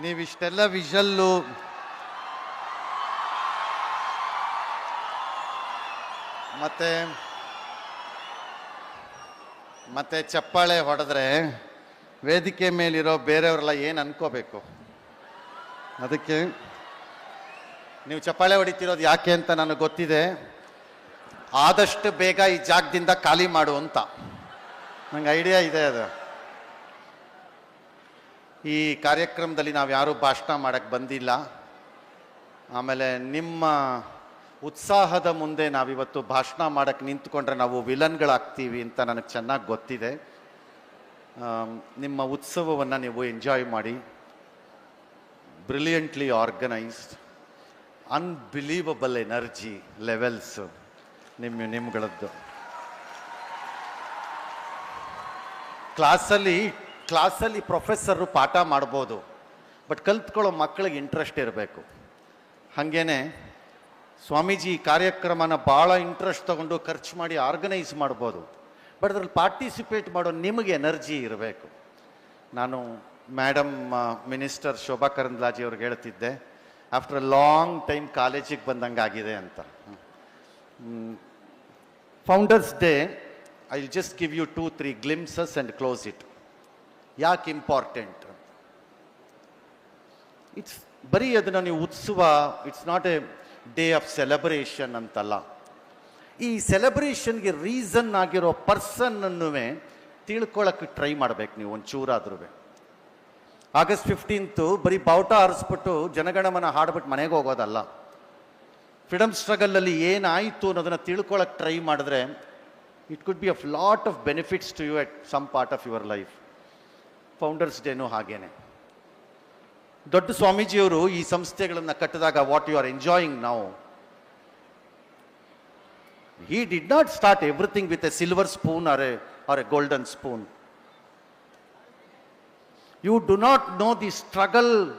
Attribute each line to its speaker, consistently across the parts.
Speaker 1: ನೀವಿಷ್ಟೆಲ್ಲ whistle. ಮತ್ತೆ ಮತ್ತೆ ಚಪ್ಪಾಳೆ ಹೊಡೆದ್ರೆ ವೇದಿಕೆ ಮೇಲಿರೋ ಬೇರೆಯವರೆಲ್ಲ ಏನು ಅನ್ಕೋಬೇಕು? ಅದಕ್ಕೆ ನೀವು ಚಪ್ಪಾಳೆ ಹೊಡಿತಿರೋದು ಯಾಕೆ ಅಂತ ನನಗೆ ಗೊತ್ತಿದೆ. ಆದಷ್ಟು ಬೇಗ ಈ ಜಾಗದಿಂದ ಖಾಲಿ ಮಾಡು ಅಂತ. ನಂಗೆ ಐಡಿಯಾ ಇದೆ ಅದು. ಈ ಕಾರ್ಯಕ್ರಮದಲ್ಲಿ ನಾವು ಯಾರೂ ಭಾಷಣ ಮಾಡೋಕ್ಕೆ ಬಂದಿಲ್ಲ. ಆಮೇಲೆ ನಿಮ್ಮ ಉತ್ಸಾಹದ ಮುಂದೆ ನಾವಿವತ್ತು ಭಾಷಣ ಮಾಡೋಕ್ಕೆ ನಿಂತ್ಕೊಂಡ್ರೆ ನಾವು ವಿಲನ್ಗಳಾಗ್ತೀವಿ ಅಂತ ನನಗೆ ಚೆನ್ನಾಗಿ ಗೊತ್ತಿದೆ. ನಿಮ್ಮ ಉತ್ಸವವನ್ನು ನೀವು ಎಂಜಾಯ್ ಮಾಡಿ. Brilliantly organised, unbelievable energy levels ನಿಮ್ಮ, ನಿಮ್ಗಳದ್ದು. ಕ್ಲಾಸಲ್ಲಿ ಕ್ಲಾಸಲ್ಲಿ ಪ್ರೊಫೆಸರು ಪಾಠ ಮಾಡ್ಬೋದು ಬಟ್ ಕಲ್ತ್ಕೊಳ್ಳೋ ಮಕ್ಕಳಿಗೆ ಇಂಟ್ರೆಸ್ಟ್ ಇರಬೇಕು. ಹಾಗೇನೆ ಸ್ವಾಮೀಜಿ ಕಾರ್ಯಕ್ರಮನ ಭಾಳ ಇಂಟ್ರೆಸ್ಟ್ ತಗೊಂಡು ಖರ್ಚು ಮಾಡಿ ಆರ್ಗನೈಸ್ ಮಾಡ್ಬೋದು ಬಟ್ ಅದ್ರಲ್ಲಿ ಪಾರ್ಟಿಸಿಪೇಟ್ ಮಾಡೋ ನಿಮಗೆ ಎನರ್ಜಿ ಇರಬೇಕು. ನಾನು ಮೇಡಮ್ ಮಿನಿಸ್ಟರ್ ಶೋಭಾ ಕರಂದ್ಲಾಜಿ ಅವ್ರಿಗೆ ಹೇಳ್ತಿದ್ದೆ ಆಫ್ಟರ್ ಅ ಲಾಂಗ್ ಟೈಮ್ ಕಾಲೇಜಿಗೆ ಬಂದಂಗೆ ಆಗಿದೆ ಅಂತ founders day I just give you two three glimpses and close it ಯಾಕೆ ಇಂಪಾರ್ಟೆಂಟ್ ಇಟ್ಸ್ ಬರೀ ಅದನ್ನು ನೀವು ಉತ್ಸವ it's not a day of celebration ಅಂತಲ್ಲ. ಈ ಸೆಲೆಬ್ರೇಷನ್ಗೆ ರೀಸನ್ ಆಗಿರೋ ಪರ್ಸನ್ನನ್ನು ತಿಳ್ಕೊಳಕ್ಕೆ ಟ್ರೈ ಮಾಡ್ಬೇಕು ನೀವು ಒಂಚೂರಾದ್ರೂ ಆಗಸ್ಟ್ ಫಿಫ್ಟೀನ್ತು ಬರೀ ಬಾವುಟ ಹಾರಿಸ್ಬಿಟ್ಟು ಜನಗಣಮನ ಹಾಡ್ಬಿಟ್ಟು ಮನೆಗೆ ಹೋಗೋದಲ್ಲ. ಫ್ರೀಡಮ್ ಸ್ಟ್ರಗಲಲ್ಲಿ ಏನಾಯಿತು ಅನ್ನೋದನ್ನು ತಿಳ್ಕೊಳಕ್ಕೆ ಟ್ರೈ ಮಾಡಿದ್ರೆ it could be a lot of benefits to you at some part of your life founders ಡೇನು ಹಾಗೇನೆ ದೊಡ್ಡ ಸ್ವಾಮೀಜಿಯವರು ಈ ಸಂಸ್ಥೆಗಳನ್ನು ಕಟ್ಟಿದಾಗ ವಾಟ್ ಯು ಆರ್ ಎಂಜಾಯಿಂಗ್ ನಾವು he did not start everything with a silver spoon or a, or a golden spoon. You do not know the struggle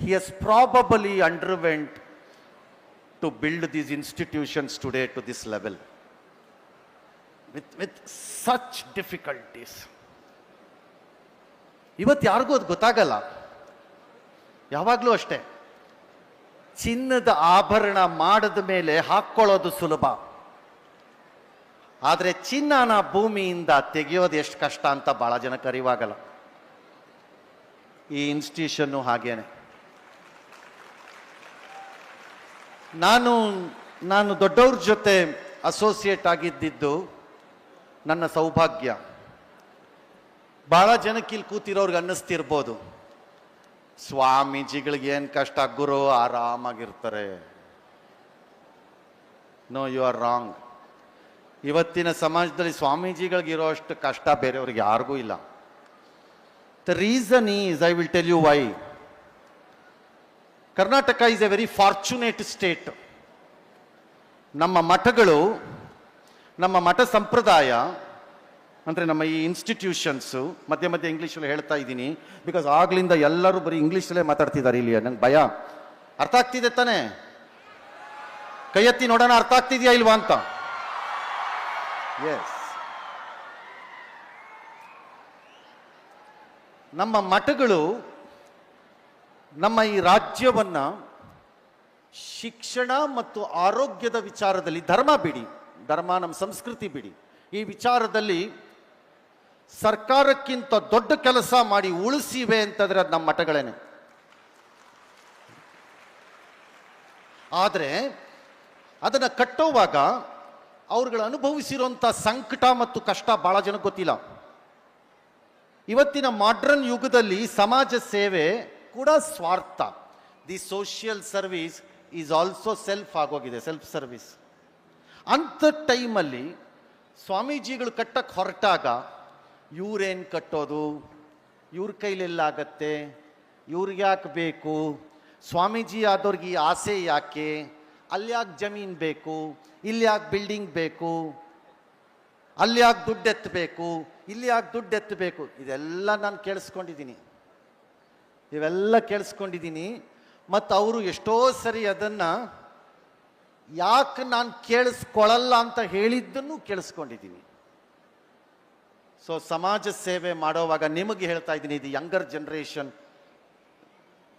Speaker 1: he has probably underwent to build these institutions today to this level. With, with such difficulties. ಇವತ್ತು ಯಾರಿಗೂ ಅದು ಗೊತ್ತಾಗಲ್ಲ. ಯಾವಾಗಲೂ ಅಷ್ಟೇ. ಚಿನ್ನದ ಆಭರಣ ಮಾಡಿದ ಮೇಲೆ ಹಾಕ್ಕೊಳ್ಳೋದು ಸುಲಭ. ಆದರೆ ಚಿನ್ನನ ಭೂಮಿಯಿಂದ ತೆಗೆಯೋದು ಎಷ್ಟು ಕಷ್ಟ ಅಂತ ಭಾಳ ಜನಕ್ಕೆ ಅರಿವಾಗಲ್ಲ ಈ ಇನ್ಸ್ಟಿಟ್ಯೂಷನ್ನು ಹಾಗೇನೆ. ನಾನು ನಾನು ದೊಡ್ಡವ್ರ ಜೊತೆ ಅಸೋಸಿಯೇಟ್ ಆಗಿದ್ದಿದ್ದು ನನ್ನ ಸೌಭಾಗ್ಯ. ಭಾಳ ಜನಕ್ಕೆ ಇಲ್ಲಿ ಕೂತಿರೋರ್ಗೆ ಅನ್ನಿಸ್ತಿರ್ಬೋದು. ಸ್ವಾಮೀಜಿಗಳಿಗೆ ಏನು ಕಷ್ಟ, ಗುರು ಆರಾಮಾಗಿರ್ತಾರೆ. ನೋ ಯು ಆರ್ ರಾಂಗ್ ಇವತ್ತಿನ ಸಮಾಜದಲ್ಲಿ ಸ್ವಾಮೀಜಿಗಳಿಗೆ ಇರೋಷ್ಟು ಕಷ್ಟ ಬೇರೆಯವ್ರಿಗೆ ಯಾರಿಗೂ ಇಲ್ಲ. The reason is I will tell you why Karnataka is a very fortunate state ನಮ್ಮ ಮಠಗಳು, ನಮ್ಮ ಮಠ ಸಂಪ್ರದಾಯ ಅಂದರೆ ನಮ್ಮ ಈ ಇನ್ಸ್ಟಿಟ್ಯೂಷನ್ಸು ಮಧ್ಯೆ ಮಧ್ಯೆ ಇಂಗ್ಲೀಷಲ್ಲಿ ಹೇಳ್ತಾ ಇದ್ದೀನಿ. ಬಿಕಾಸ್ ಆಗಲಿಂದ ಎಲ್ಲರೂ ಬರೀ ಇಂಗ್ಲೀಷಲ್ಲೇ ಮಾತಾಡ್ತಿದ್ದಾರೆ ಇಲ್ಲಿ, ನಂಗೆ ಭಯ. ಅರ್ಥ ಆಗ್ತಿದೆ ತಾನೇ? ಕೈ ಎತ್ತಿ ನೋಡೋಣ ಅರ್ಥ ಆಗ್ತಿದೆಯಾ ಇಲ್ವಾ ಅಂತ? ಎಸ್ ನಮ್ಮ ಮಠಗಳು ನಮ್ಮ ಈ ರಾಜ್ಯವನ್ನು ಶಿಕ್ಷಣ ಮತ್ತು ಆರೋಗ್ಯದ ವಿಚಾರದಲ್ಲಿ ಧರ್ಮ ಬಿಡಿ. ಧರ್ಮ ನಮ್ಮ ಸಂಸ್ಕೃತಿ ಬಿಡಿ. ಈ ವಿಚಾರದಲ್ಲಿ ಸರ್ಕಾರಕ್ಕಿಂತ ದೊಡ್ಡ ಕೆಲಸ ಮಾಡಿ ಉಳಿಸಿವೆ ಅಂತಂದ್ರೆ ಅದು ನಮ್ಮ ಮಠಗಳೇನೆ. ಆದರೆ ಅದನ್ನು ಕಟ್ಟೋವಾಗ ಅವ್ರುಗಳು ಅನುಭವಿಸಿರುವಂಥ ಸಂಕಟ ಮತ್ತು ಕಷ್ಟ ಭಾಳ ಜನಕ್ಕೆ ಗೊತ್ತಿಲ್ಲ. ಇವತ್ತಿನ ಮಾಡ್ರನ್ ಯುಗದಲ್ಲಿ ಸಮಾಜ ಸೇವೆ ಕೂಡ ಸ್ವಾರ್ಥ. The social service is also self ಆಗೋಗಿದೆ ಸೆಲ್ಫ್ ಸರ್ವಿಸ್ ಅಂಥ ಟೈಮಲ್ಲಿ ಸ್ವಾಮೀಜಿಗಳು ಕಟ್ಟಕ್ಕೆ ಹೊರಟಾಗ ಇವ್ರೇನು ಕಟ್ಟೋದು? ಇವ್ರ ಕೈಲೆಲ್ಲಾಗತ್ತೆ ಇವ್ರಿಗೆ ಯಾಕೆ ಬೇಕು? ಸ್ವಾಮೀಜಿ ಆದವ್ರಿಗೆ ಈ ಆಸೆ ಯಾಕೆ? ಅಲ್ಲಿ ಯಾಕೆ ಜಮೀನು ಬೇಕು? ಇಲ್ಲಿ ಯಾಕೆ ಬಿಲ್ಡಿಂಗ್ ಬೇಕು? ಅಲ್ಲಿ ಯಾಕೆ ದುಡ್ಡು ಎತ್ತಬೇಕು ಇಲ್ಲಿ ಯಾಕೆ ದುಡ್ಡು ಎತ್ತಬೇಕು ಇದೆಲ್ಲ ನಾನು ಕೇಳಿಸ್ಕೊಂಡಿದ್ದೀನಿ ಇವೆಲ್ಲ ಕೇಳಿಸ್ಕೊಂಡಿದ್ದೀನಿ ಮತ್ತು ಅವರು ಎಷ್ಟೋ ಸರಿ ಅದನ್ನು ಯಾಕೆ ನಾನು ಕೇಳಿಸ್ಕೊಳ್ಳಲ್ಲ ಅಂತ ಹೇಳಿದ್ದನ್ನು ಕೇಳಿಸ್ಕೊಂಡಿದ್ದೀನಿ ಸೊ ಸಮಾಜ ಸೇವೆ ಮಾಡೋವಾಗ ನಿಮಗೆ ಹೇಳ್ತಾ ಇದ್ದೀನಿ, ಇದು ಯಂಗರ್ ಜನ್ರೇಷನ್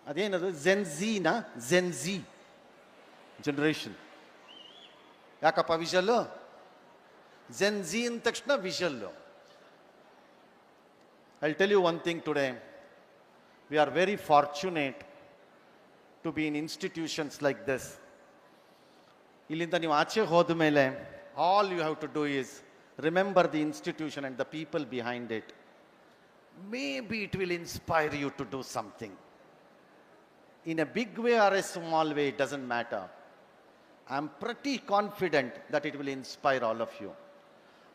Speaker 1: ಅದೇನದು? ಜೆನ್ಝೀನ ಜೆನ್ಝಿ ಜನರೇಷನ್ ಯಾಕಪ್ಪ ವಿಷಲ್ಲು ಜೆನ್ಝಿ ಅಂದ ತಕ್ಷಣ whistle I tell you one thing today we are very fortunate to be in institutions like this ಇಲ್ಲಿಂದ ನೀವು ಆಚೆ ಹೋದ ಮೇಲೆ all you have to do is the institution and the people behind it may be it will inspire you to do something in a big way or a small way, it doesn't matter. I'm pretty confident that it will inspire all of you.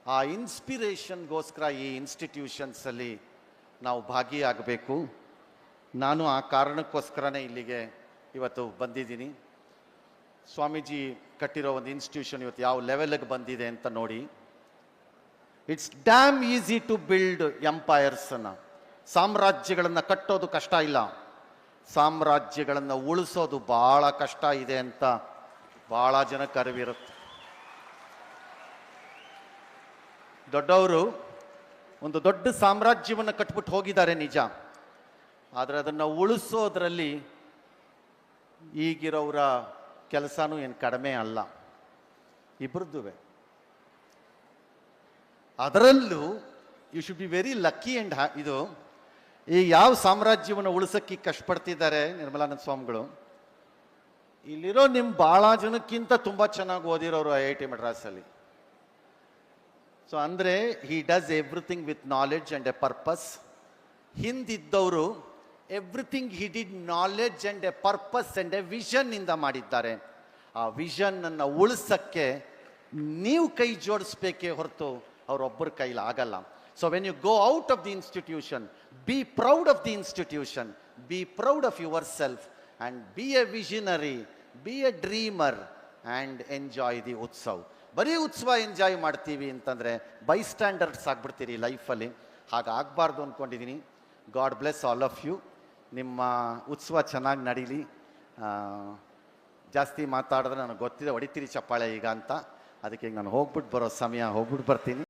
Speaker 1: ಆ ಇನ್ಸ್ಪಿರೇಷನ್ಗೋಸ್ಕರ ಈ ಇನ್ಸ್ಟಿಟ್ಯೂಷನ್ಸಲ್ಲಿ ನಾವು ಭಾಗಿಯಾಗಬೇಕು. ನಾನು ಆ ಕಾರಣಕ್ಕೋಸ್ಕರನೇ ಇಲ್ಲಿಗೆ ಇವತ್ತು ಬಂದಿದ್ದೀನಿ. ಸ್ವಾಮೀಜಿ ಕಟ್ಟಿರೋ ಒಂದು ಇನ್ಸ್ಟಿಟ್ಯೂಷನ್ ಇವತ್ತು ಯಾವ ಲೆವೆಲ್ಗೆ ಬಂದಿದೆ ಅಂತ ನೋಡಿ. It's damn easy to build ಎಂಪೈರ್ಸನ್ನು ಸಾಮ್ರಾಜ್ಯಗಳನ್ನು ಕಟ್ಟೋದು ಕಷ್ಟ ಇಲ್ಲ. ಸಾಮ್ರಾಜ್ಯಗಳನ್ನು ಉಳಿಸೋದು ಭಾಳ ಕಷ್ಟ ಇದೆ ಅಂತ ಭಾಳ ಜನಕ್ಕೆ ಅರಿವಿರುತ್ತೆ ದೊಡ್ಡವರು ಒಂದು ದೊಡ್ಡ ಸಾಮ್ರಾಜ್ಯವನ್ನು ಕಟ್ಬಿಟ್ಟು ಹೋಗಿದ್ದಾರೆ ನಿಜ. ಆದರೆ ಅದನ್ನು ಉಳಿಸೋದ್ರಲ್ಲಿ ಈಗಿರೋರ ಕೆಲಸನೂ ಏನು ಕಡಿಮೆ ಅಲ್ಲ. ಇಬ್ಬರದ್ದುವೆ ಅದರಲ್ಲೂ you should be very lucky and ಹ್ಯಾ ಇದು ಈ ಯಾವ ಸಾಮ್ರಾಜ್ಯವನ್ನು ಉಳಿಸೋಕ್ಕೆ ಕಷ್ಟಪಡ್ತಿದ್ದಾರೆ ನಿರ್ಮಲಾನಂದ ಸ್ವಾಮಿಗಳು. ಇಲ್ಲಿರೋ ನಿಮ್ಮ ಭಾಳ ಜನಕ್ಕಿಂತ ತುಂಬ ಚೆನ್ನಾಗಿ ಓದಿರೋರು ಐ ಐ ಟಿ ಮಡ್ರಾಸಲ್ಲಿ ಸೊ ಅಂದರೆ he does everything with knowledge and a purpose ಹಿಂದಿದ್ದವರು everything he did knowledge and a purpose and a ವಿಷನ್ನಿಂದ ಮಾಡಿದ್ದಾರೆ. ಆ ವಿಷನ್ನನ್ನು ಉಳಿಸಕ್ಕೆ ನೀವು ಕೈ ಜೋಡಿಸ್ಬೇಕೇ ಹೊರತು ಅವರೊಬ್ಬರ ಕೈಲಿ ಆಗಲ್ಲ. So when you go out of the institution be proud of the institution be proud of yourself and be a visionary be a dreamer and enjoy the utsav ಬರೀ ಉತ್ಸವ ಎಂಜಾಯ್ ಮಾಡ್ತೀವಿ ಅಂತಂದರೆ ಬೈ ಸ್ಟ್ಯಾಂಡರ್ಡ್ಸ್ ಆಗ್ಬಿಡ್ತೀರಿ ಲೈಫಲ್ಲಿ ಹಾಗಾಗಬಾರ್ದು ಅಂದ್ಕೊಂಡಿದ್ದೀನಿ God bless all of you ನಿಮ್ಮ ಉತ್ಸವ ಚೆನ್ನಾಗಿ ನಡೀಲಿ. ಜಾಸ್ತಿ ಮಾತಾಡಿದ್ರೆ ನನಗೆ ಗೊತ್ತಿದೆ, ಹೊಡಿತೀರಿ ಚಪ್ಪಾಳೆ ಈಗ ಅಂತ. ಅದಕ್ಕೆ ನಾನು ಹೋಗ್ಬಿಟ್ಟು ಬರೋ ಸಮಯ ಹೋಗ್ಬಿಟ್ಟು ಬರ್ತೀನಿ.